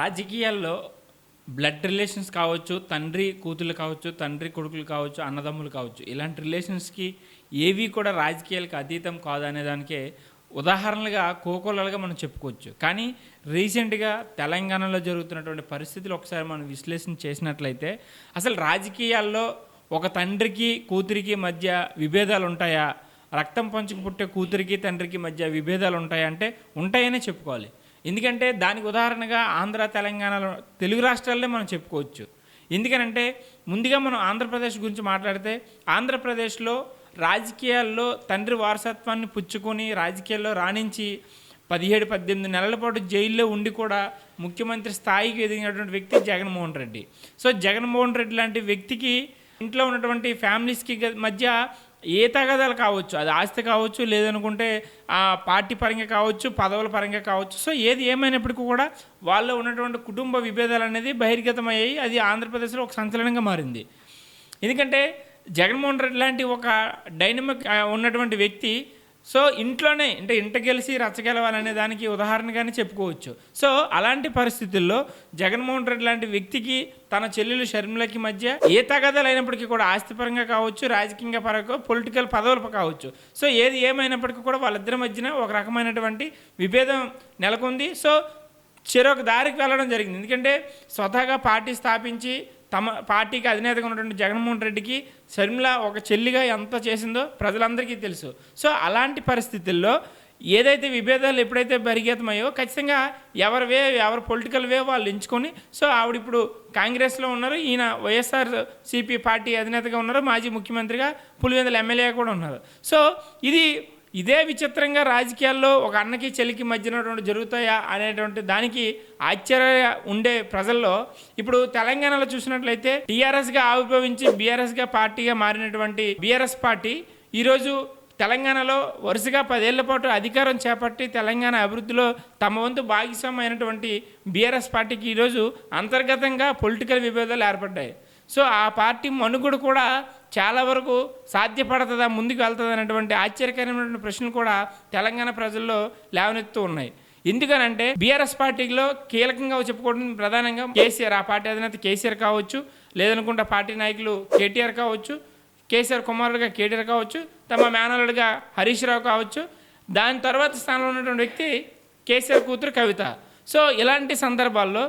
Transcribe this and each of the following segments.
రాజకీయాల్లో blood relations కావచ్చు తండ్రి కూతులు కావచ్చు తండ్రి కొడుకులు కావచ్చు అన్నదమ్ములు కావచ్చు ఇలాంటి రిలేషన్స్కి ఏవి కూడా రాజకీయాలకు అతీతం కాదనే దానికే ఉదాహరణలుగా కోకోలలుగా మనం చెప్పుకోవచ్చు. కానీ రీసెంట్గా తెలంగాణలో జరుగుతున్నటువంటి పరిస్థితులు ఒకసారి మనం విశ్లేషణ చేసినట్లయితే అసలు రాజకీయాల్లో ఒక తండ్రికి కూతురికి మధ్య విభేదాలు ఉంటాయా? రక్తం పంచుకు పుట్టే కూతురికి తండ్రికి మధ్య విభేదాలు ఉంటాయా? అంటే ఉంటాయనే చెప్పుకోవాలి. ఎందుకంటే దానికి ఉదాహరణగా ఆంధ్ర తెలంగాణలో తెలుగు రాష్ట్రాల్లో మనం చెప్పుకోవచ్చు. ఎందుకనంటే ముందుగా మనం ఆంధ్రప్రదేశ్ గురించి మాట్లాడితే ఆంధ్రప్రదేశ్లో రాజకీయాల్లో తండ్రి వారసత్వాన్ని పుచ్చుకొని రాజకీయాల్లో రాణించి పదిహేడు పద్దెనిమిది నెలల పాటు జైల్లో ఉండి కూడా ముఖ్యమంత్రి స్థాయికి ఎదిగినటువంటి వ్యక్తి జగన్మోహన్ రెడ్డి. సో జగన్మోహన్ రెడ్డి లాంటి వ్యక్తికి ఇంట్లో ఉన్నటువంటి ఫ్యామిలీస్కి మధ్య ఏ తగదలు కావచ్చు అది ఆస్తి కావచ్చు లేదనుకుంటే ఆ పార్టీ పరంగా కావచ్చు పదవుల పరంగా కావచ్చు. సో ఏది ఏమైనప్పటికీ కూడా వాళ్ళలో ఉన్నటువంటి కుటుంబ విభేదాలు అనేది బహిర్గతమయ్యాయి. అది ఆంధ్రప్రదేశ్లో ఒక సంచలనంగా మారింది. ఎందుకంటే జగన్మోహన్ రెడ్డి లాంటి ఒక డైనమిక్ ఉన్నటువంటి వ్యక్తి సో ఇంట్లోనే అంటే ఇంట గెలిచి రచ్చగెలవాలనే దానికి ఉదాహరణగానే చెప్పుకోవచ్చు. సో అలాంటి పరిస్థితుల్లో జగన్మోహన్ రెడ్డి లాంటి వ్యక్తికి తన చెల్లెలు షర్మిలకి మధ్య ఏ తగాదాలు అయినప్పటికీ కూడా ఆస్తిపరంగా కావచ్చు రాజకీయంగా పరంగా పొలిటికల్ పదవులు కావచ్చు. సో ఏది ఏమైనప్పటికీ కూడా వాళ్ళిద్దరి మధ్యన ఒక రకమైనటువంటి విభేదం నెలకొంది. సో చెరొక దారికి వెళ్ళడం జరిగింది. ఎందుకంటే స్వతహాగా పార్టీ స్థాపించి తమ పార్టీకి అధినేతగా ఉన్నటువంటి జగన్మోహన్ రెడ్డికి శర్మిల ఒక చెల్లిగా ఎంత చేసిందో ప్రజలందరికీ తెలుసు. సో అలాంటి పరిస్థితుల్లో ఏదైతే విభేదాలు ఎప్పుడైతే బరిగేతమయ్యో ఖచ్చితంగా ఎవరి వే ఎవరి పొలిటికల్ వే వాళ్ళు ఎంచుకొని సో ఆవిడ ఇప్పుడు కాంగ్రెస్లో ఉన్నారు ఈయన వైఎస్ఆర్ సిపి పార్టీ అధినేతగా ఉన్నారు మాజీ ముఖ్యమంత్రిగా పులివెందుల ఎమ్మెల్యే కూడా ఉన్నారు. సో ఇది ఇదే విచిత్రంగా రాజకీయాల్లో ఒక అన్నకి చెల్లికి మధ్యన జరుగుతాయా అనేటువంటి దానికి ఆశ్చర్య ఉండే ప్రజల్లో ఇప్పుడు తెలంగాణలో చూసినట్లయితే టీఆర్ఎస్గా ఆవిర్భవించి బీఆర్ఎస్గా పార్టీగా మారినటువంటి బీఆర్ఎస్ పార్టీ ఈరోజు తెలంగాణలో వరుసగా పదేళ్ళ పాటు అధికారం చేపట్టి తెలంగాణ అభివృద్ధిలో తమ వంతు భాగస్వామైనటువంటి బీఆర్ఎస్ పార్టీకి ఈరోజు అంతర్గతంగా పొలిటికల్ విభేదాలు ఏర్పడ్డాయి. సో ఆ పార్టీ మనుగుడు కూడా చాలా వరకు సాధ్యపడుతుందా ముందుకు వెళ్తుంది అనేటువంటి ఆశ్చర్యకరమైనటువంటి ప్రశ్నలు కూడా తెలంగాణ ప్రజల్లో లేవనెత్తూ ఉన్నాయి. ఎందుకనంటే బీఆర్ఎస్ పార్టీలో కీలకంగా చెప్పుకోవడం ప్రధానంగా కేసీఆర్ ఆ పార్టీ అధినేత కేసీఆర్ కావచ్చు లేదనుకుంటే పార్టీ నాయకులు కేటీఆర్ కావచ్చు కేసీఆర్ కుమారుడుగా కేటీఆర్ కావచ్చు తమ మేనలుడిగా హరీష్ రావు కావచ్చు దాని తర్వాత స్థానంలో ఉన్నటువంటి వ్యక్తి కేసీఆర్ కూతురు కవిత. సో ఇలాంటి సందర్భాల్లో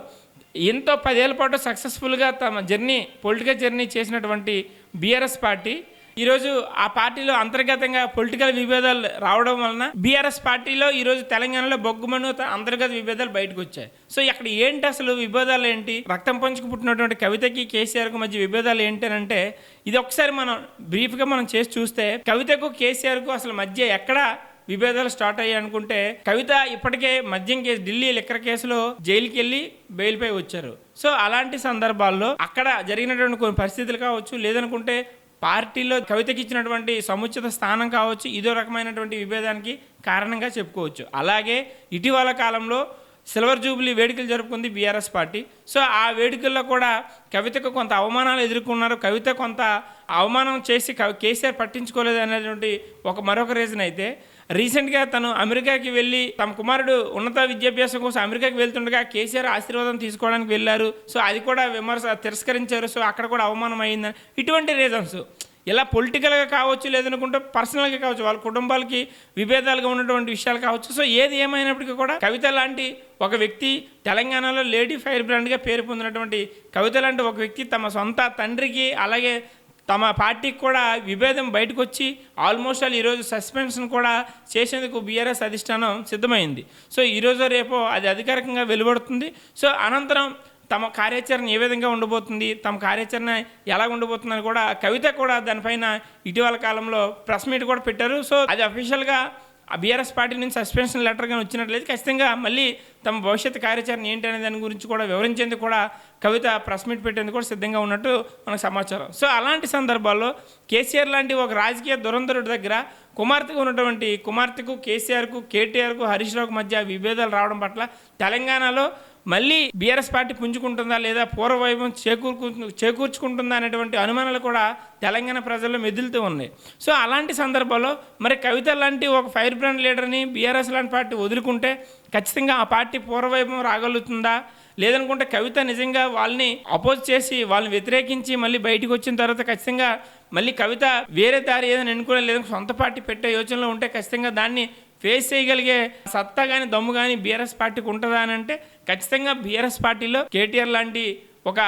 ఎంతో పదేళ్ళ పాటు సక్సెస్ఫుల్గా తమ జర్నీ పొలిటికల్ జర్నీ చేసినటువంటి బీఆర్ఎస్ పార్టీ. ఈరోజు ఆ పార్టీలో అంతర్గతంగా పొలిటికల్ విభేదాలు రావడం వలన బీఆర్ఎస్ పార్టీలో ఈరోజు తెలంగాణలో బొగ్గుమను అంతర్గత విభేదాలు బయటకు వచ్చాయి. సో ఇక్కడ ఏంటి అసలు విభేదాలు ఏంటి? రక్తం పంచుకు పుట్టినటువంటి కవితకి కేసీఆర్కు మధ్య విభేదాలు ఏంటి అని అంటే ఇది ఒకసారి మనం బ్రీఫ్గా మనం చేసి చూస్తే కవితకు కేసీఆర్కు అసలు మధ్య ఎక్కడ విభేదాలు స్టార్ట్ అయ్యాయి అనుకుంటే కవిత ఇప్పటికే మద్యం కేసు ఢిల్లీ లిక్కర్ కేసులో జైలుకి వెళ్ళి బెయిల్పై వచ్చారు. సో అలాంటి సందర్భాల్లో అక్కడ జరిగినటువంటి కొన్ని పరిస్థితులు కావచ్చు లేదనుకుంటే పార్టీలో కవితకి ఇచ్చినటువంటి సముచిత స్థానం కావచ్చు ఇదో రకమైనటువంటి విభేదానికి కారణంగా చెప్పుకోవచ్చు. అలాగే ఇటీవల కాలంలో సిల్వర్ జూబ్లీ వేడుకలు జరుపుకుంది బీఆర్ఎస్ పార్టీ. సో ఆ వేడుకల్లో కూడా కవితకు కొంత అవమానాలు ఎదుర్కొన్నారు. కవిత కొంత అవమానం చేసి కవి- కేసీఆర్ పట్టించుకోలేదు అనేటువంటి ఒక మరొక రీజన్ అయితే రీసెంట్గా తను అమెరికాకి వెళ్ళి తమ కుమారుడు ఉన్నత విద్యాభ్యాసం కోసం అమెరికాకి వెళ్తుండగా కేసీఆర్ ఆశీర్వాదం తీసుకోవడానికి వెళ్ళారు. సో అది కూడా విమర్శ తిరస్కరించారు. సో అక్కడ కూడా అవమానం అయిందని. ఇటువంటి రీజన్స్ ఇలా పొలిటికల్గా కావచ్చు లేదనుకుంటే పర్సనల్గా కావచ్చు వాళ్ళ కుటుంబాలకి విభేదాలుగా ఉన్నటువంటి విషయాలు కావచ్చు. సో ఏది ఏమైనప్పటికీ కూడా కవిత లాంటి ఒక వ్యక్తి తెలంగాణలో లేడీ ఫైర్ బ్రాండ్గా పేరు పొందినటువంటి కవిత లాంటి ఒక వ్యక్తి తమ సొంత తండ్రికి అలాగే తమ పార్టీకి కూడా విభేదం బయటకు వచ్చి ఆల్మోస్ట్ ఆల్ ఈరోజు సస్పెన్షన్ కూడా చేసేందుకు బీఆర్ఎస్ అధిష్టానం సిద్ధమైంది. సో ఈరోజు రేపో అది అధికారికంగా వెలువడుతుంది. సో అనంతరం తమ కార్యాచరణ ఏ విధంగా ఉండబోతుంది తమ కార్యాచరణ ఎలా ఉండబోతుందని కూడా కవిత కూడా దానిపైన ఇటీవల కాలంలో ప్రెస్ మీట్ కూడా పెట్టారు. సో అది అఫీషియల్గా బీఆర్ఎస్ పార్టీ నుంచి సస్పెన్షన్ లెటర్ కానీ వచ్చినట్లయితే ఖచ్చితంగా మళ్ళీ తమ భవిష్యత్ కార్యాచరణ ఏంటి అనే దాని గురించి కూడా వివరించేందుకు కూడా కవిత ప్రెస్ మీట్ పెట్టేందుకు కూడా సిద్ధంగా ఉన్నట్టు మనకు సమాచారం. సో అలాంటి సందర్భాల్లో కేసీఆర్ లాంటి ఒక రాజకీయ దురంధరుడి దగ్గర కుమార్తెకు ఉన్నటువంటి కుమార్తెకు కేసీఆర్కు కేటీఆర్కు హరీష్ రావుకు మధ్య విభేదాలు రావడం పట్ల తెలంగాణలో మళ్ళీ బీఆర్ఎస్ పార్టీ పుంజుకుంటుందా లేదా పూర్వవైభవం చేకూర్కు చేకూర్చుకుంటుందా అనేటువంటి అనుమానాలు కూడా తెలంగాణ ప్రజల్లో మెదులుతూ ఉన్నాయి. సో అలాంటి సందర్భంలో మరి కవిత లాంటి ఒక ఫైర్ బ్రాండ్ లీడర్ని బీఆర్ఎస్ లాంటి పార్టీ వదులుకుంటే ఖచ్చితంగా ఆ పార్టీ పూర్వవైభవం రాగలుగుతుందా? లేదనుకుంటే కవిత నిజంగా వాళ్ళని అపోజ్ చేసి వాళ్ళని వ్యతిరేకించి మళ్ళీ బయటికి వచ్చిన తర్వాత ఖచ్చితంగా మళ్ళీ కవిత వేరే దారి ఏదైనా ఎన్నుకోలేదు లేదంటే సొంత పార్టీ పెట్టే యోచనలో ఉంటే ఖచ్చితంగా దాన్ని ఫేస్ చేయగలిగే సత్తా కానీ దమ్ము కానీ బీఆర్ఎస్ పార్టీకి ఉంటుందా అని అంటే ఖచ్చితంగా బీఆర్ఎస్ పార్టీలో కేటీఆర్ లాంటి ఒక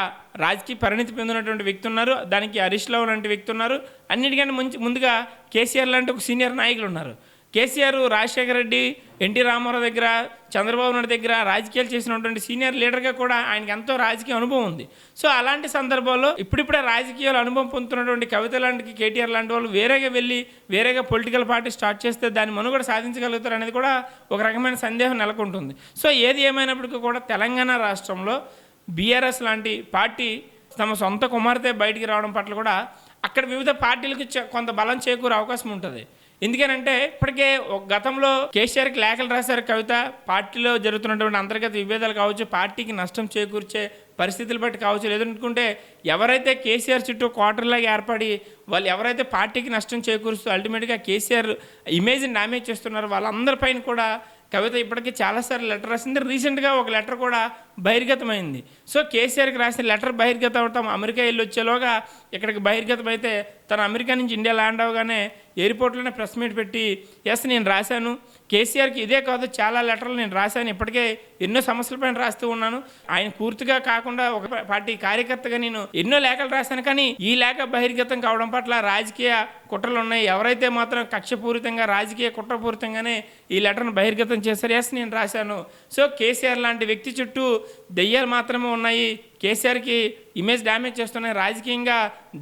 రాజకీయ పరిణితి పొందినటువంటి వ్యక్తి ఉన్నారు. దానికి హరీష్ రావు లాంటి వ్యక్తి ఉన్నారు. అన్నిటికంటే ముందుగా కేసీఆర్ లాంటి ఒక సీనియర్ నాయకులు ఉన్నారు. కేసీఆర్ రాజశేఖర రెడ్డి ఎన్టీ రామారావు దగ్గర చంద్రబాబు నాయుడు దగ్గర రాజకీయాలు చేసినటువంటి సీనియర్ లీడర్గా కూడా ఆయనకి ఎంతో రాజకీయ అనుభవం ఉంది. సో అలాంటి సందర్భాల్లో ఇప్పుడిప్పుడే రాజకీయాలు అనుభవం పొందుతున్నటువంటి కవిత లాంటి కేటీఆర్ లాంటి వాళ్ళు వేరేగా వెళ్ళి వేరేగా పొలిటికల్ పార్టీ స్టార్ట్ చేస్తే దాని మనుగడ సాధించగలుగుతారు అనేది కూడా ఒక రకమైన సందేహం నెలకొంటుంది. సో ఏది ఏమైనప్పటికీ కూడా తెలంగాణ రాష్ట్రంలో బీఆర్ఎస్ లాంటి పార్టీ తమ సొంత కుమార్తె బయటికి రావడం పట్ల కూడా అక్కడ వివిధ పార్టీలకు కొంత బలం చేకూరే అవకాశం ఉంటుంది. ఎందుకనంటే ఇప్పటికే ఒక గతంలో కేసీఆర్కి లేఖలు రాశారు కవిత. పార్టీలో జరుగుతున్నటువంటి అంతర్గత విభేదాలు కావచ్చు పార్టీకి నష్టం చేకూర్చే పరిస్థితులు బట్టి కావచ్చు లేదనుకుంటే ఎవరైతే కేసీఆర్ చుట్టూ క్వార్టర్లాగా ఏర్పడి వాళ్ళు ఎవరైతే పార్టీకి నష్టం చేకూరుస్తూ అల్టిమేట్గా కేసీఆర్ ఇమేజ్ని డామేజ్ చేస్తున్నారు వాళ్ళందరిపైన కూడా కవిత ఇప్పటికీ చాలాసార్లు లెటర్ రాసింది. రీసెంట్గా ఒక లెటర్ కూడా బహిర్గతమైంది. సో కేసీఆర్కి రాసిన లెటర్ బహిర్గతం అవటం అమెరికా వెళ్ళి వచ్చేలోగా ఇక్కడికి బహిర్గతం అయితే తను అమెరికా నుంచి ఇండియా ల్యాండ్ అవగానే ఎయిర్పోర్ట్లోనే ప్రెస్ మీట్ పెట్టి ఎస్ నేను రాశాను. కేసీఆర్కి ఇదే కాదు చాలా లెటర్లు నేను రాశాను. ఇప్పటికే ఎన్నో సమస్యలపైన రాస్తూ ఉన్నాను. ఆయన పూర్తిగా కాకుండా ఒక పార్టీ కార్యకర్తగా నేను ఎన్నో లేఖలు రాశాను. కానీ ఈ లేఖ బహిర్గతం కావడం పట్ల రాజకీయ కుట్రలు ఉన్నాయి. ఎవరైతే మాత్రం కక్షపూరితంగా రాజకీయ కుట్రపూరితంగానే ఈ లెటర్ను బహిర్గతం చేశారు ఎస్ నేను రాశాను. సో కేసీఆర్ లాంటి వ్యక్తి చుట్టూ దెయ్యాలు మాత్రమే ఉన్నాయి. కేసీఆర్కి ఇమేజ్ డ్యామేజ్ చేస్తున్నాయి. రాజకీయంగా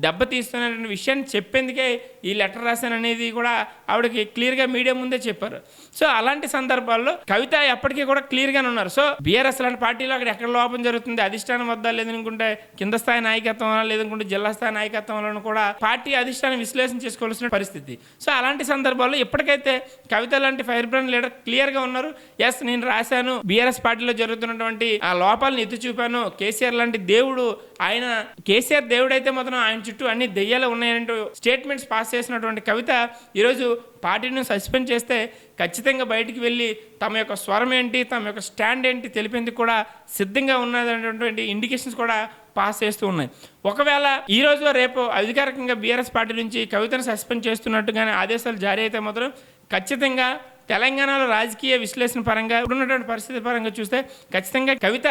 దెబ్బతీస్తున్నటువంటి విషయాన్ని చెప్పేందుకే ఈ లెటర్ రాశాననేది కూడా ఆవిడకి క్లియర్గా మీడియా ముందే చెప్పారు. సో అలాంటి సందర్భాల్లో కవిత ఎప్పటికీ కూడా క్లియర్గానే ఉన్నారు. సో బీఆర్ఎస్ లాంటి పార్టీలో అక్కడ ఎక్కడ లోపం జరుగుతుంది అధిష్టానం వద్ద లేదనుకుంటే కింద స్థాయి నాయకత్వం లేదనుకుంటే జిల్లా స్థాయి నాయకత్వం కూడా పార్టీ అధిష్టానం విశ్లేషణ చేసుకోవాల్సిన పరిస్థితి. సో అలాంటి సందర్భాల్లో ఇప్పటికైతే కవిత లాంటి ఫైర్ బ్రాండ్ లీడర్ క్లియర్గా ఉన్నారు ఎస్ నేను రాశాను బీఆర్ఎస్ పార్టీలో జరుగుతున్నటువంటి ఆ లోపాలను ఎత్తి చూపాను కేసీఆర్ లాంటి దేవుడు ఆయన కేసీఆర్ దేవుడైతే మాత్రం ఆయన చుట్టూ అన్ని దెయ్యాలు ఉన్నాయంటూ స్టేట్మెంట్స్ పాస్ చేసినటువంటి కవిత ఈరోజు పార్టీని సస్పెండ్ చేస్తే ఖచ్చితంగా బయటికి వెళ్ళి తమ యొక్క స్వరం ఏంటి తమ యొక్క స్టాండ్ ఏంటి తెలిపేందుకు కూడా సిద్ధంగా ఉన్నటువంటి ఇండికేషన్స్ కూడా పాస్ చేస్తూ ఉన్నాయి. ఒకవేళ ఈ రోజు రేపు అధికారికంగా బీఆర్ఎస్ పార్టీ నుంచి కవితను సస్పెండ్ చేస్తున్నట్టుగానే ఆదేశాలు జారీ అయితే మాత్రం ఖచ్చితంగా తెలంగాణలో రాజకీయ విశ్లేషణ పరంగా ఇప్పుడున్నటువంటి పరిస్థితి పరంగా చూస్తే ఖచ్చితంగా కవిత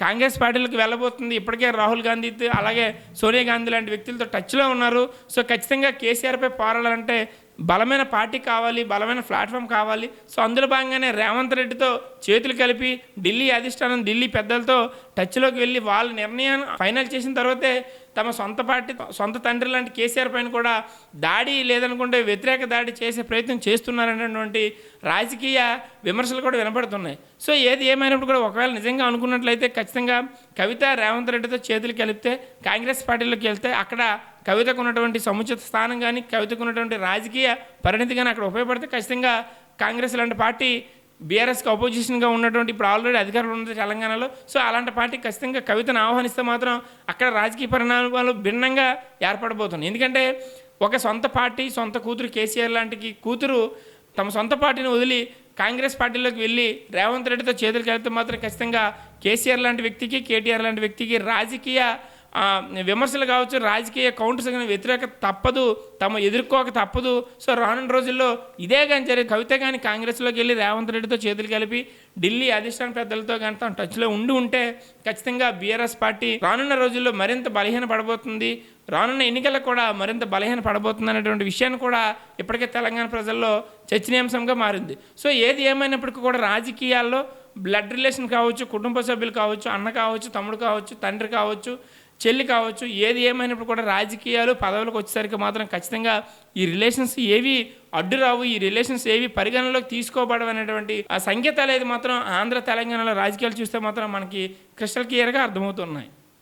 కాంగ్రెస్ పార్టీలకు వెళ్ళబోతుంది. ఇప్పటికే రాహుల్ గాంధీతో అలాగే సోనియా గాంధీ లాంటి వ్యక్తులతో టచ్లో ఉన్నారు. సో ఖచ్చితంగా కేసీఆర్పై పోరాడాలంటే బలమైన పార్టీ కావాలి బలమైన ప్లాట్ఫామ్ కావాలి. సో అందులో భాగంగానే రేవంత్ రెడ్డితో చేతులు కలిపి ఢిల్లీ అధిష్టానం ఢిల్లీ పెద్దలతో టచ్లోకి వెళ్ళి వాళ్ళ నిర్ణయాన్ని ఫైనల్ చేసిన తర్వాతే తమ సొంత పార్టీ సొంత తండ్రి లాంటి కేసీఆర్ పైన కూడా దాడి లేదనుకుంటే వ్యతిరేక దాడి చేసే ప్రయత్నం చేస్తున్నారనేటువంటి రాజకీయ విమర్శలు కూడా వినపడుతున్నాయి. సో ఏది ఏమైనప్పుడు కూడా ఒకవేళ నిజంగా అనుకున్నట్లయితే ఖచ్చితంగా కవిత రేవంత్ రెడ్డితో చేతులు కలిపితే కాంగ్రెస్ పార్టీలోకి వెళ్తే అక్కడ కవితకు ఉన్నటువంటి సముచిత స్థానం కానీ కవితకు ఉన్నటువంటి రాజకీయ పరిణితి కానీ అక్కడ ఉపయోగపడితే ఖచ్చితంగా కాంగ్రెస్ లాంటి పార్టీ బీఆర్ఎస్కి అపోజిషన్గా ఉన్నటువంటి ఇప్పుడు ఆల్రెడీ అధికారులు ఉన్నది తెలంగాణలో. సో అలాంటి పార్టీ ఖచ్చితంగా కవితను ఆహ్వానిస్తే మాత్రం అక్కడ రాజకీయ పరిణామాలు భిన్నంగా ఏర్పడబోతున్నాయి. ఎందుకంటే ఒక సొంత పార్టీ సొంత కూతురు కేసీఆర్ లాంటికి కూతురు తమ సొంత పార్టీని వదిలి కాంగ్రెస్ పార్టీలోకి వెళ్ళి రేవంత్ రెడ్డితో చేతులు కలిపితే మాత్రం ఖచ్చితంగా కేసీఆర్ లాంటి వ్యక్తికి కేటీఆర్ లాంటి వ్యక్తికి రాజకీయ విమర్శలు కావచ్చు రాజకీయ కౌంటర్స్ కానీ వ్యతిరేక తప్పదు తమ ఎదుర్కోక తప్పదు. సో రానున్న రోజుల్లో ఇదే కానీ జరిగే కవిత కానీ కాంగ్రెస్లోకి వెళ్ళి రేవంత్ రెడ్డితో చేతులు కలిపి ఢిల్లీ అధిష్టాన పెద్దలతో కానీ తన టచ్లో ఉండి ఉంటే ఖచ్చితంగా బీఆర్ఎస్ పార్టీ రానున్న రోజుల్లో మరింత బలహీన పడబోతుంది. రానున్న ఎన్నికలకు కూడా మరింత బలహీన పడబోతుంది అనేటువంటి విషయాన్ని కూడా ఇప్పటికే తెలంగాణ ప్రజల్లో చర్చనీయాంశంగా మారింది. సో ఏది ఏమైనప్పటికీ కూడా రాజకీయాల్లో బ్లడ్ రిలేషన్ కావచ్చు కుటుంబ సభ్యులు కావచ్చు అన్న కావచ్చు తమ్ముడు కావచ్చు తండ్రి కావచ్చు చెల్లి కావచ్చు ఏది ఏమైనప్పుడు కూడా రాజకీయాలు పదవులకు వచ్చేసరికి మాత్రం ఖచ్చితంగా ఈ రిలేషన్స్ ఏవి అడ్డు రావు ఈ రిలేషన్స్ ఏవి పరిగణలోకి తీసుకోబడవనేటువంటి ఆ సంకేతాలు అయితే మాత్రం ఆంధ్ర తెలంగాణలో రాజకీయాలు చూస్తే మాత్రం మనకి క్రిస్టల్ క్లియర్గా అర్థమవుతున్నాయి.